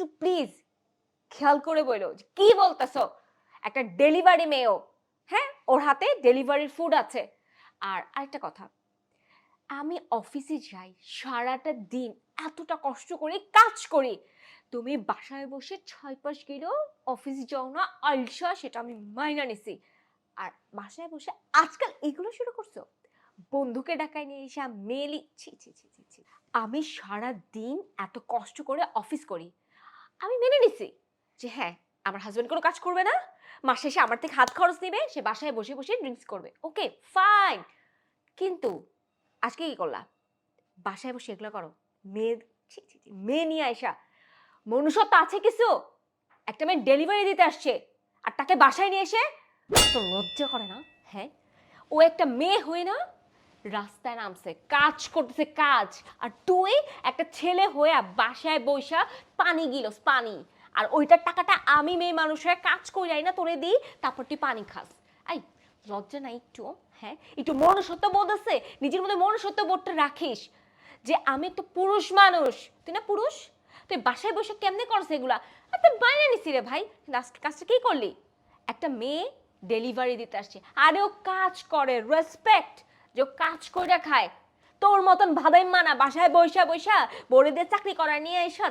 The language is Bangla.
একটু প্লিজ খেয়াল করে বলো কি বলতেছো? একটা ডেলিভারি মেয়েও হ্যাঁ? ওর হাতে ডেলিভারির ফুড আছে। আর আরেকটা কথা, আমি অফিসে যাই, সারাটা দিন এতটা কষ্ট করে কাজ করি। তুমি বাসায় বসে ছয় পাঁচ কিলো অফিসে যাও না, আলসা, সেটা আমি মাইনা নিছি। আর বাসায় বসে আজকাল এগুলো শুরু করছ? বন্ধুকে ডাকায় নিয়ে এসে মেলি ছি ছি ছি ছি আমি সারা দিন এত কষ্ট করে অফিস করি। আমি মেনে নিছি। যে হ্যাঁ আমার হাজব্যান্ড কোনো কাজ করবে না। মাসে এসে আমার থেকে হাত খরচ নেবে, সে বাসায় বসে বসে ড্রিঙ্কস করবে। ওকে ফাইন কিন্তু আজকে কি করলা? বাসায় বসে এগুলো করো। মেয়ে মেয়ে নিয়ে আইসা। মনুষ্যত্ব আছে কিছু? একটা মেয়ে ডেলিভারি দিতে আসছে। আর তাকে বাসায় নিয়ে এসে তো লজ্জা করে না? হ্যাঁ? ও একটা মেয়ে হয়ে না রাস্তায় নামছে, কাজ করতেছে, কাজ। আর তুই একটা ছেলে হয়ে বাসায় বইসা পানি গিলস, পানি। আর ওইটার টাকাটা আমি মেয়ে মানুষের কাজ করি যাই না, তোরে দিই, তারপর তুই পানি খাস। আই, লজ্জা নাই একটু হ্যাঁ? একটু মনুষ্যত্ব বোধ আছে? নিজের মধ্যে মনুষ্যত্ব বোধটা রাখিস যে আমি একটা পুরুষ মানুষ। তুই না পুরুষ? তুই বাসায় বসে কেমনে করছ এগুলা? তুই বাইরে নিছি রে ভাই। লাস্ট কাজটা কি করলি? একটা মেয়ে ডেলিভারি দিতে আসছে। আরেও কাজ করে রেসপেক্ট যে কাজ করে খায়। তোর মতন ভাদাই মানা বাসায় বৈশা বৈশা বড়িদের চাকরি করা নিয়ে এসা